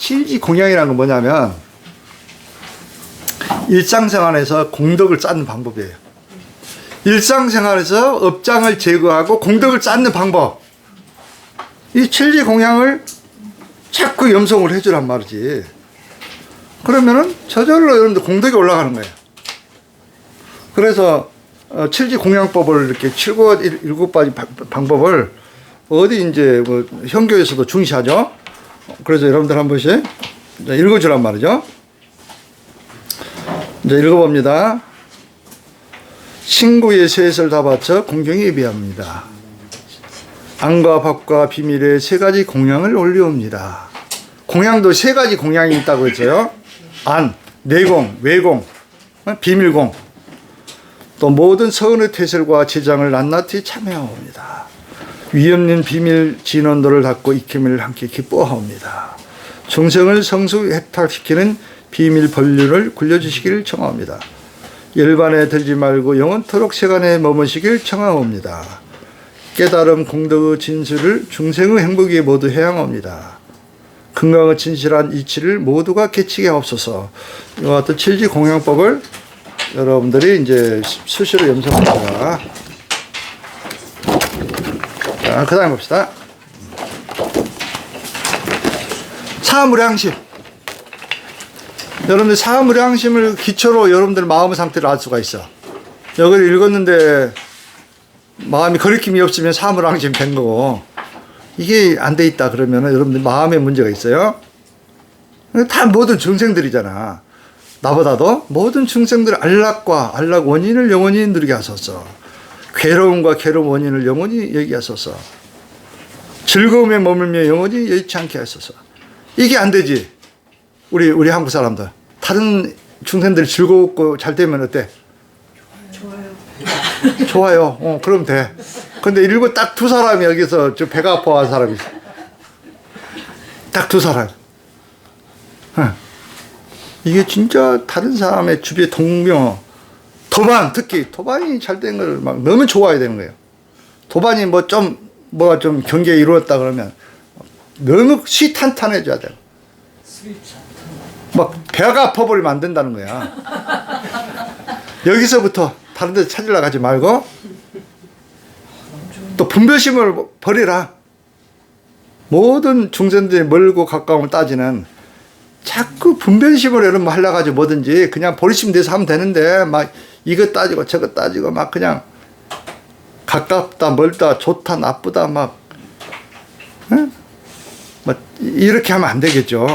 칠지 공양이라는 건 뭐냐면 일상생활에서 공덕을 쌓는 방법이에요. 일상생활에서 업장을 제거하고 공덕을 쌓는 방법. 이 칠지 공양을 자꾸 염성을 해주란 말이지. 그러면은 저절로 여러분들 공덕이 올라가는 거예요. 그래서 어, 칠지 공양법을 이렇게 일- 일곱 가지 바- 방법을 어디 이제 뭐 현교에서도 중시하죠. 그래서 여러분들 한 번씩 읽어주란 말이죠. 이제 읽어봅니다. 친구의 셋을 다 바쳐 공경에 예비합니다. 안과 밥과 비밀의 세 가지 공양을 올려옵니다. 공양도 세 가지 공양이 있다고 했어요. 안, 내공, 외공, 어, 비밀공. 또 모든 서은의 태설과 제장을 낱낱이 참여하옵니다. 위엄님 비밀 진원도를 닫고 익힘을 함께 기뻐하옵니다. 중생을 성수 해탈시키는 비밀 법률을 굴려주시기를 청하옵니다. 열반에 들지 말고 영원토록 세간에 머무시길 청하옵니다. 깨달음 공덕의 진술을 중생의 행복에 모두 해양합니다. 건강의 진실한 이치를 모두가 개치게 하옵소서. 이와 같은 칠지 공양법을 여러분들이 이제 수시로 염성합니다. 자, 그 다음 봅시다. 사무량심. 여러분들 사무량심을 기초로 여러분들 마음의 상태를 알 수가 있어. 여기를 읽었는데 마음이 거리낌이 없으면 사무량심 된 거고 이게 안 돼 있다 그러면 여러분들 마음에 문제가 있어요. 다 모든 중생들이잖아. 나보다도 모든 중생들 안락과 안락 원인을 영원히 누리게 하소서. 괴로움과 괴로움 원인을 영원히 얘기하소서. 즐거움에 머물며 영원히 여의치 않게 하소서. 이게 안 되지. 우리 우리 한국 사람들. 다른 중생들이 즐겁고 잘 되면 어때? 좋아요. 좋아요. 어, 그럼 돼. 근데 일부 딱 두 사람이 여기서 저 배가 아파한 사람이. 딱 두 사람. 어. 이게 진짜 다른 사람의 주변 동묘 도반 특히 도반이 잘 된 걸 막 너무 좋아야 되는 거예요. 도반이 뭐 좀 뭐가 좀 경계에 이루었다 그러면 너무 시탄탄해져야 돼. 막 배가 아파버리면 안 된다는 거야. 여기서부터 다른 데 찾으러 가지 말고 또 분별심을 버리라. 모든 중생들이 멀고 가까움을 따지는 자꾸 분별심을 여러분 하려 가지고 뭐든지 그냥 버리시면 돼서 하면 되는데 막 이거 따지고 저거 따지고 막 그냥 가깝다 멀다 좋다 나쁘다 막 응? 뭐 이렇게 하면 안 되겠죠.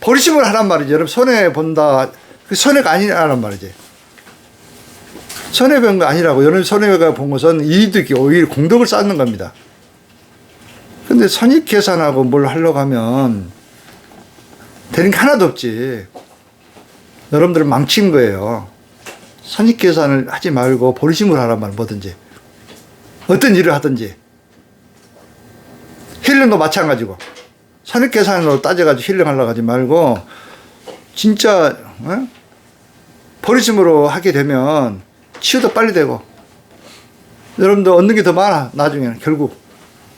버리심을 하란 말이죠. 여러분 손해 본다. 그 손해가 아니라는 말이지. 손해 본거 아니라고. 여러분 손해가 본 것은 이득이 오히려 공덕을 쌓는 겁니다. 근데 선익 계산하고 뭘 하려고 하면 되는 게 하나도 없지. 여러분들은 망친 거예요. 선익 계산을 하지 말고 버리심을 하란 말 뭐든지. 어떤 일을 하든지. 힐링도 마찬가지고. 선익 계산으로 따져가지고 힐링하려고 하지 말고, 진짜, 어? 버리심으로 하게 되면 치유도 빨리 되고, 여러분들 얻는 게 더 많아, 나중에는, 결국.